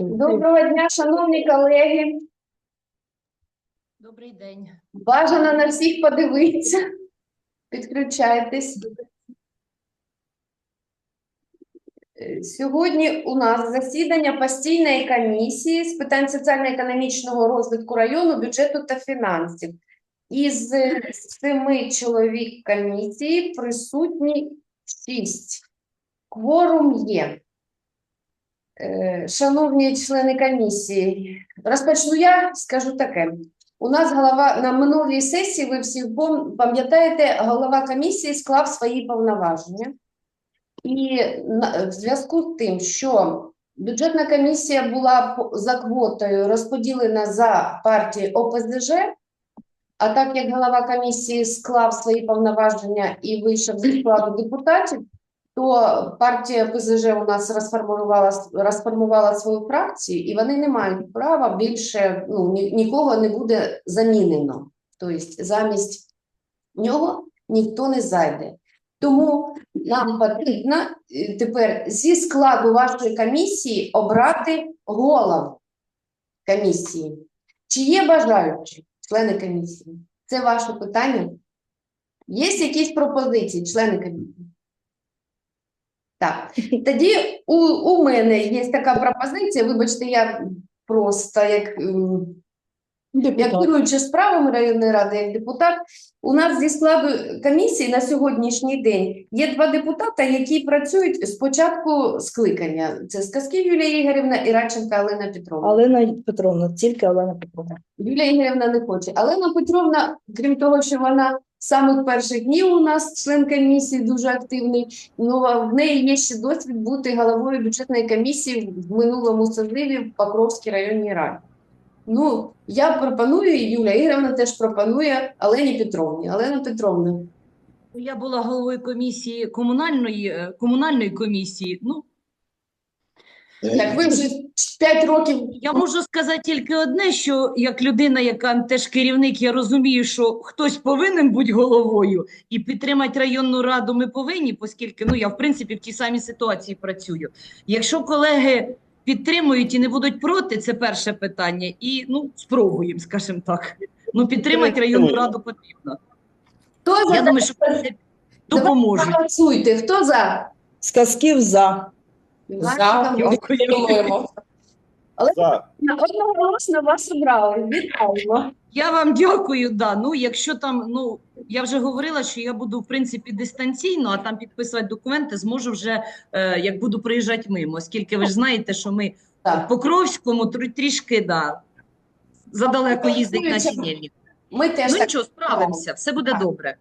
Доброго дня, шановні колеги. Добрий день. Бажано на всіх подивитися. Підключайтесь. Сьогодні у нас засідання постійної комісії з питань соціально-економічного розвитку району, бюджету та фінансів. Із семи чоловік комісії присутні шість. Кворум є. Е, Шановні члени комісії, розпочну я, скажу таке. У нас голова на минулій сесії, ви всі пам'ятаєте, голова комісії склав свої повноваження. І в зв'язку з тим, що бюджетна комісія була за квотою розподілена за партії ОПЗЖ, а так як голова комісії склав свої повноваження і вийшов зі складу депутатів, то партія ПЗЖ у нас розформувала, розформувала свою фракцію, і вони не мають права більше, ну, ні, нікого не буде замінено. Тобто замість нього ніхто не зайде. Тому нам потрібно е, тепер зі складу вашої комісії обрати голову комісії. Чи є бажаючі члени комісії? Це ваше питання. Є якісь пропозиції, члени комісії? Так, тоді у, у мене є така пропозиція. Вибачте, я просто як, ем, як керуючи справами районної ради, як депутат. У нас зі складу комісії на сьогоднішній день є два депутата, які працюють з початку скликання. Це Сказків Юлія Ігорівна і Радченка Олена Петровна. Олена Петровна, тільки Олена Петровна. Юлія Ігорівна не хоче. Олена Петровна, крім того, що вона самих перших днів у нас член комісії дуже активний, ну а в неї є ще досвід бути головою бюджетної комісії в минулому созиві в Покровській районній раді. Ну, я пропоную, і Юлія теж пропонує Олені Петровні. Олена Петровна, Я була головою комісії комунальної, е, комунальної комісії. Ну, так ви вже 5 років я можу сказати тільки одне, що як людина, яка теж керівник, я розумію, що хтось повинен бути головою і підтримати районну раду ми повинні, оскільки ну, я, в принципі, в тій самій ситуації працюю. Якщо колеги підтримують і не будуть проти, це перше питання. І ну, спробуємо, скажімо так. Ну, підтримати районну раду потрібно. хто за думаю, що допоможуть. Хто за? Сказків за. За. Дякую. За. Одноголосно вас обрали. Вітаємо. Я вам дякую. Да. Ну, якщо там, ну я вже говорила, що я буду в принципі дистанційно, а там підписувати документи зможу вже е, як буду приїжджати мимо, оскільки ви ж знаєте, що ми в Так. Покровському трі- трішки да, задалеко їздить на Працюючи. Ми теж Ну так. нічого, справимося, все буде добре.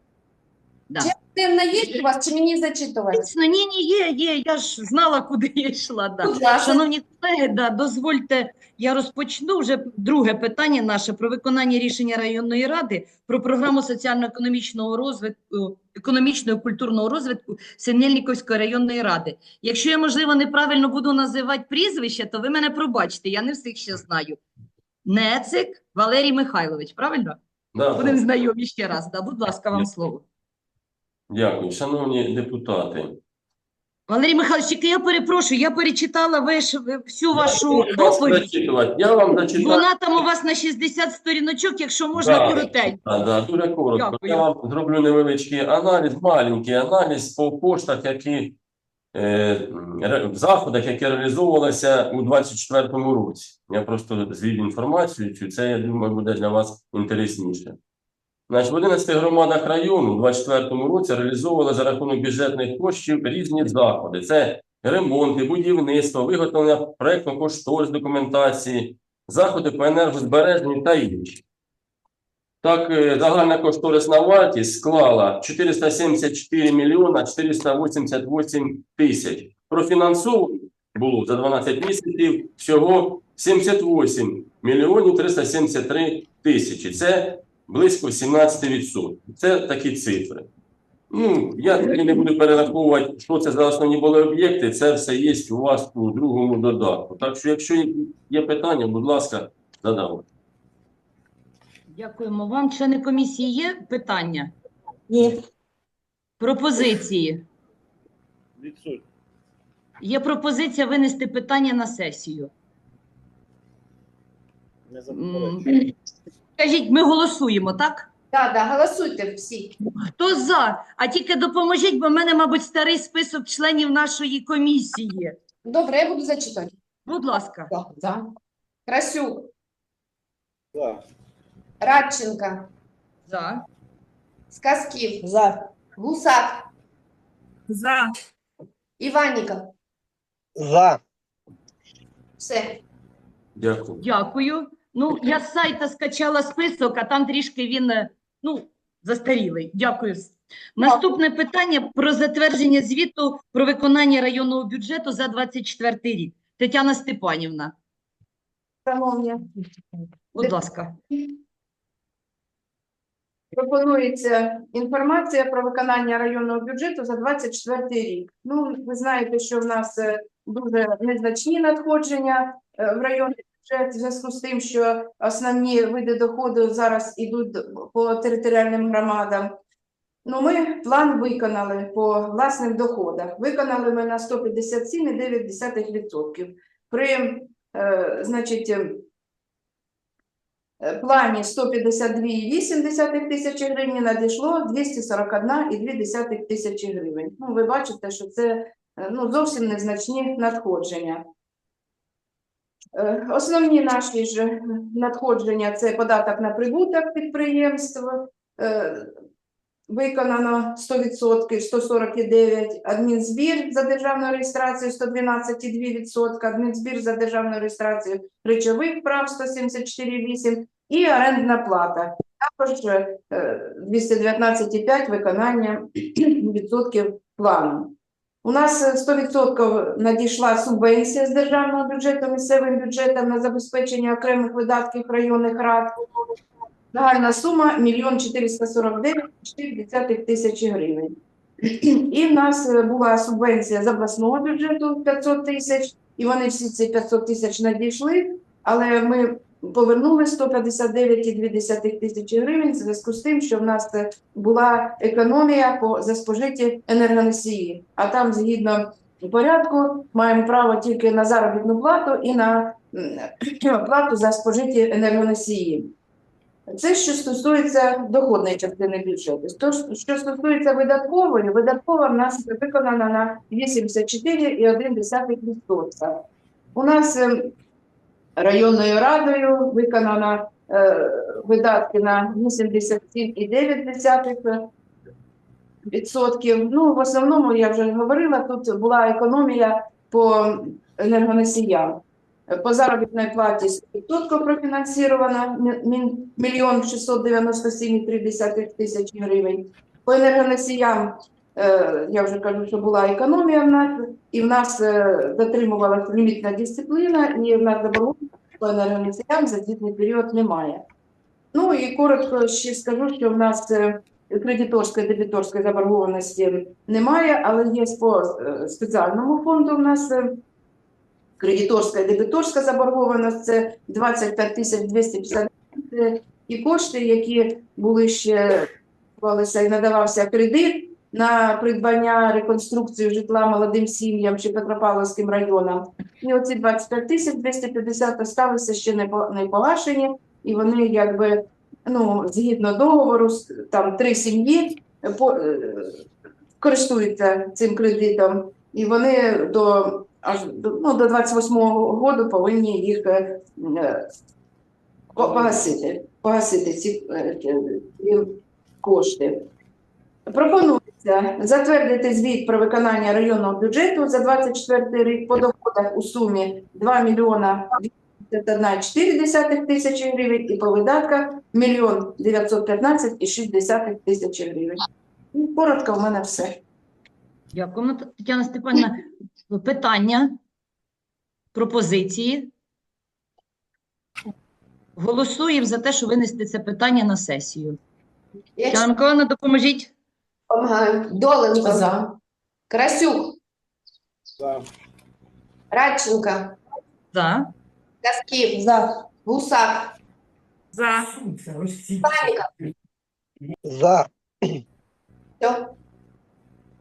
Да. Чи активно є у вас, чи мені зачитувати? Звісно, ні, ні, є, є. Я ж знала, куди я йшла. Да. Будь ласка. Шановні колеги, да, дозвольте, я розпочну вже друге питання наше про виконання рішення районної ради про програму соціально-економічного розвитку, економічного культурного розвитку Синельниковської районної ради. Якщо я, можливо, неправильно буду називати прізвище, то ви мене пробачте, я не всіх ще знаю. Нецик Валерій Михайлович, правильно? Да. Будемо знайомі ще раз. Да. Будь ласка, вам слово. Дякую. Шановні депутати, Валерій Михайлович, тільки я перепрошую, я перечитала ваш, всю вашу я доповідь. Я вам зачитаю. Вона там у вас на 60 сторіночок, якщо можна Да. коротенько. Да, да, дуже коротко. Дякую. Я вам зроблю невеличкий аналіз, маленький аналіз по коштах, які е, в заходах, які реалізовувалися у 2024 році. Я просто звів інформацію, це, я думаю, буде для вас інтересніше. Значить, в 11 громадах району у 2024 році реалізовували за рахунок бюджетних коштів різні заходи. Це ремонти, будівництво, виготовлення проєктно-кошторис документації, заходи по енергозбереженню та інші. Так, е, загальна кошторисна вартість склала 474 мільйона 488 тисяч. Профінансовано було за 12 місяців всього 78 мільйонів 373 тисячі. Це близько 17%. Це такі цифри. Ну, я тоді не буду перераховувати, що це за основні були об'єкти. Це все є у вас у другому додатку. Так що, якщо є питання, будь ласка, задавайте. Дякуємо вам. Члени комісії є питання, Ні. пропозиції? Відсутні. Є пропозиція винести питання на сесію. М, Скажіть, ми голосуємо, так? Так, да, голосуйте всі. Хто за? А тільки допоможіть, бо в мене, мабуть, старий список членів нашої комісії. Добре, я буду зачитувати. Будь ласка. За. За. Красюк, За. Радченка, За. Сказків, За. Гусак, За. Іванніка. За. Все. Дякую. Дякую. Ну, я з сайта скачала список, а там трішки він, е, ну, застарілий. Дякую. Наступне питання про затвердження звіту про виконання районного бюджету за 24 рік. Тетяна Степанівна, Шановні, будь ласка. пропонується інформація про виконання районного бюджету за 24 рік. Ну, ви знаєте, що в нас е, дуже незначні надходження е, в районний бюджет в зв'язку з тим, що основні види доходу зараз йдуть по територіальним громадам. Ну, ми план виконали по власних доходах. Виконали ми на 157,9%. При, е, значить, е, плані 152,8 тисячі гривень надійшло 241,2 тисячі гривень. Ну, ви бачите, що це е, ну, зовсім незначні надходження. Е, Основні наші ж надходження це податок на прибуток підприємств. е, Виконано 100%, 149, адмінзбір за державною реєстрацією 112,2%, адмінзбір за державною реєстрацією речових прав 174,8% і орендна плата. Також е, 219,5 виконання відсотків плану. У нас е, 100% надійшла субвенція з державного бюджету місцевим бюджетом на забезпечення окремих видатків районних рад. Загальна сума 1 449,4 тисячі гривень. І в нас е, була субвенція з обласного бюджету 500 тисяч, і вони всі ці 500 тисяч надійшли, але ми повернули 159,2 тисячі гривень в зв'язку з тим, що в нас е, була економія по за спожиті енергоносії. А там, згідно порядку, маємо право тільки на заробітну плату і на плату за спожиті енергоносії. Це що стосується доходної частини бюджету. То, що стосується видаткової, видаткова в нас виконана на 84,1%. У нас е, районною радою виконано е, видатки на 87,9%. Відсотків. Ну, в основному, я вже говорила, тут була економія по енергоносіям. По заробітній платі 100% профінансована мільйон 697,3 тисячі гривень. По енергоносіям, е, я вже кажу, що була економія в нас, і в нас е, дотримувалася лімітна дисципліна, і в нас заборгованості по енергоносіям за звітний період немає. Ну і коротко ще скажу, що в нас е, кредиторської дебіторської заборгованості немає, але є по е, спеціальному фонду в нас е, кредиторська і дебіторська заборгованість це 25 тисяч 250 гривень. і кошти, які були ще і надавався кредит на придбання реконструкцію житла молодим сім'ям чи Петропавловським районам. І оці 25 тисяч 250 осталися ще не по- погашені, і вони якби ну, згідно договору, там три сім'ї по, е, користуються цим кредитом, і вони до аж ну, до 28-го року повинні їх е, погасити, погасити ці, е, кошти. Пропонується затвердити звіт про виконання районного бюджету за 24 рік по доходах у сумі 2 мільйона 4 тисячі гривень і по видатках 1 915,6 тисячі гривень. Ну, Коротко, в мене все. Дякуємо, Тетяна Степанівна. Питання, пропозиції. Голосуємо за те, що винести це питання на сесію. Тетяна Миколаївна, допоможіть. Допомагаю. Доленко за. Красюк, За. Радченка, За. Касків, За. Гусак, За. Паніка. За. Все.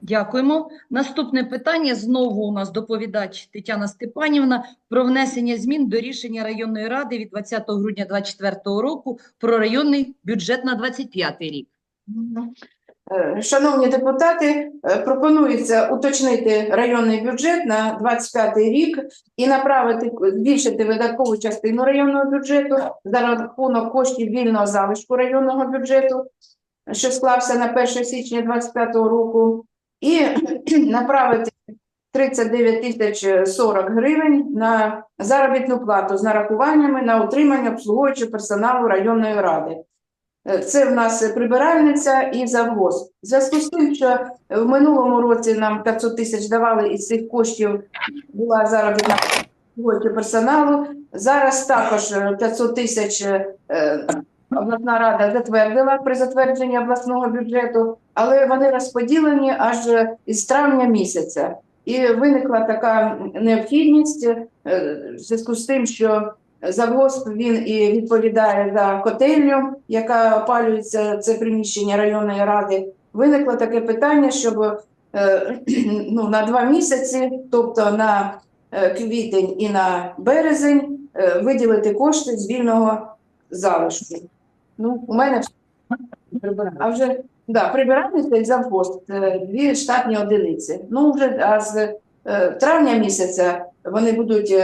Дякуємо. Наступне питання знову у нас доповідач Тетяна Степанівна про внесення змін до рішення районної ради від 20 грудня 2024 року про районний бюджет на 2025 рік. Е, Шановні депутати, е, пропонується уточнити районний бюджет на 25 рік і направити збільшити видаткову частину районного бюджету за рахунок коштів вільного залишку районного бюджету, що склався на 1 січня 2025 року, і направити 39 тисяч 40 гривень на заробітну плату з нарахуваннями на утримання обслуговуючого персоналу районної ради. Е, Це в нас прибиральниця і завгоз. В зв'язку з тим, що в минулому році нам 500 тисяч давали із цих коштів була заробітна персоналу. Зараз також е, 500 тисяч е, обласна рада затвердила при затвердженні обласного бюджету, але вони розподілені аж е, із травня місяця. І виникла така необхідність е, в зв'язку з тим, що Завгосп він і відповідає за котельню, яка опалюється це приміщення районної ради. Виникло таке питання, щоб е, ну, на два місяці, тобто на е, квітень і на березень, е, виділити кошти з вільного залишку. Ну, у мене а вже да, прибиральниця і завгосп дві штатні одиниці. Ну, вже а з травня місяця вони будуть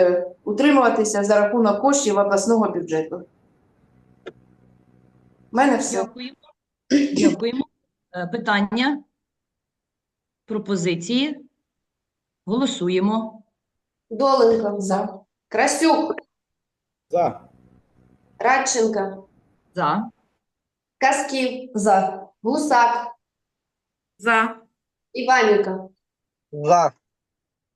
утримуватися за рахунок коштів обласного бюджету. У мене все. Дякуємо. Дякуємо. Е, Питання? Пропозиції? Голосуємо. Доленко, За. Красюк, За. Радченко, За. Касків, За. Гусак, За. Іваненко. За.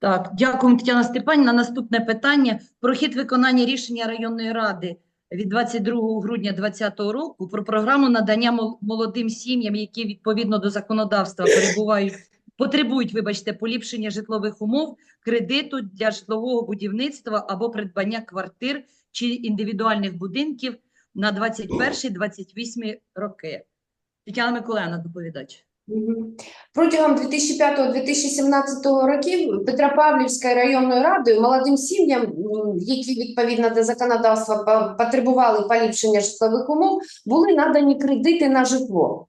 Так, дякуємо, Тетяна Степанівна. Наступне питання про хід виконання рішення районної ради від 22 грудня 2020 року про програму надання молодим сім'ям, які відповідно до законодавства перебувають, потребують, вибачте, поліпшення житлових умов, кредиту для житлового будівництва або придбання квартир чи індивідуальних будинків на 21-28 роки. Тетяна Миколаївна, доповідач. Протягом 2005-2017 років Петропавлівською районною радою молодим сім'ям, які відповідно до законодавства потребували поліпшення житлових умов, були надані кредити на житло.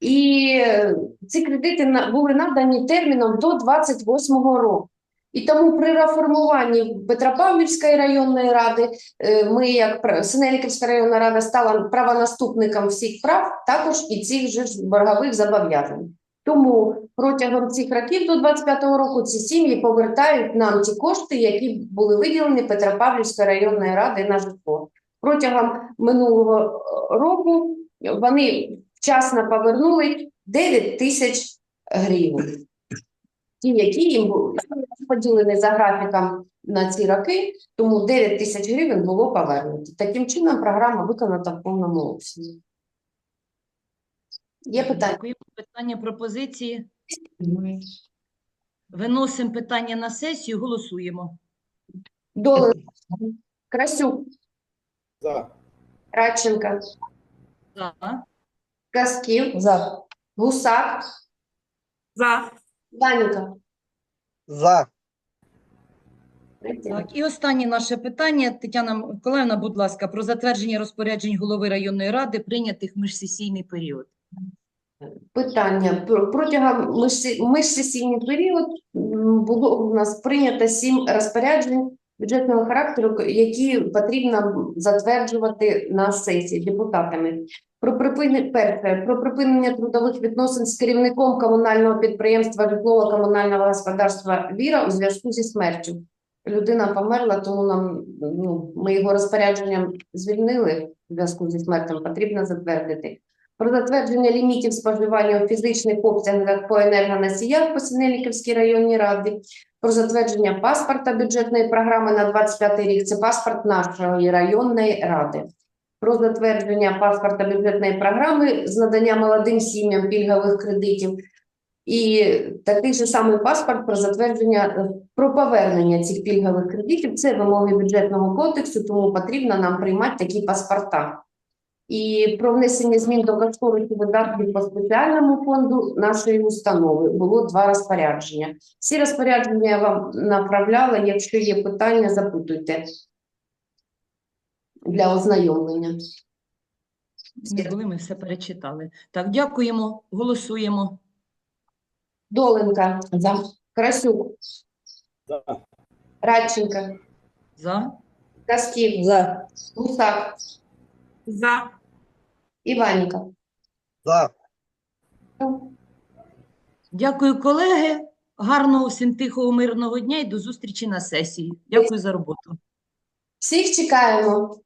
І е, ці кредити були надані терміном до 28 року. І тому при реформуванні Петропавлівської районної ради е, ми, як Синельниківська районна рада, стала правонаступником всіх прав, також і цих же боргових зобов'язань. Тому протягом цих років до 25-го року ці сім'ї повертають нам ті кошти, які були виділені Петропавлівською районною радою на житло. Протягом минулого е, року вони вчасно повернули 9 тисяч гривень. Ті, які їм були поділені за графіком на ці роки, тому 9 тисяч гривень було повернуто. Таким чином програма виконана в повному обсязі. Є питання? Питання, пропозиції? Виносимо питання на сесію, голосуємо. Доленко, Красюк, За. Радченко, За. Касків, За. Гусак, За. Іваненко. За. Так, і останнє наше питання, Тетяна Миколаївна, будь ласка, про затвердження розпоряджень голови районної ради, прийнятих в міжсесійний період. Питання. Протягом міжсесійний період було у нас прийнято сім розпоряджень бюджетного характеру, які потрібно затверджувати на сесії депутатами. Про припинення, перше, про припинення трудових відносин з керівником комунального підприємства житлово-комунального господарства «Віра» у зв'язку зі смертю. Людина померла, тому нам ну, ми його розпорядженням звільнили у зв'язку зі смертю. Потрібно затвердити про затвердження лімітів споживання у фізичних обсягах по енергоносіях по Синельниківській районній раді, про затвердження паспорта бюджетної програми на 25 рік. Це паспорт нашої районної ради. Про затвердження паспорта бюджетної програми з надання молодим сім'ям пільгових кредитів. І такий же самий паспорт про затвердження про повернення цих пільгових кредитів. Це вимоги бюджетного кодексу, тому потрібно нам приймати такі паспорта. І про внесення змін до кошторисів видатків по спеціальному фонду нашої установи. Було два розпорядження. Всі розпорядження я вам направляла. Якщо є питання, запитуйте для ознайомлення. Були, ми все перечитали. Так, дякуємо, голосуємо. Доленка. За. Красюк. За. Радченка. За. Касків. За. Гусак. За. Іванніка. За. Дякую, колеги. Гарного всім тихого, мирного дня і до зустрічі на сесії. Дякую за роботу. Всіх чекаємо.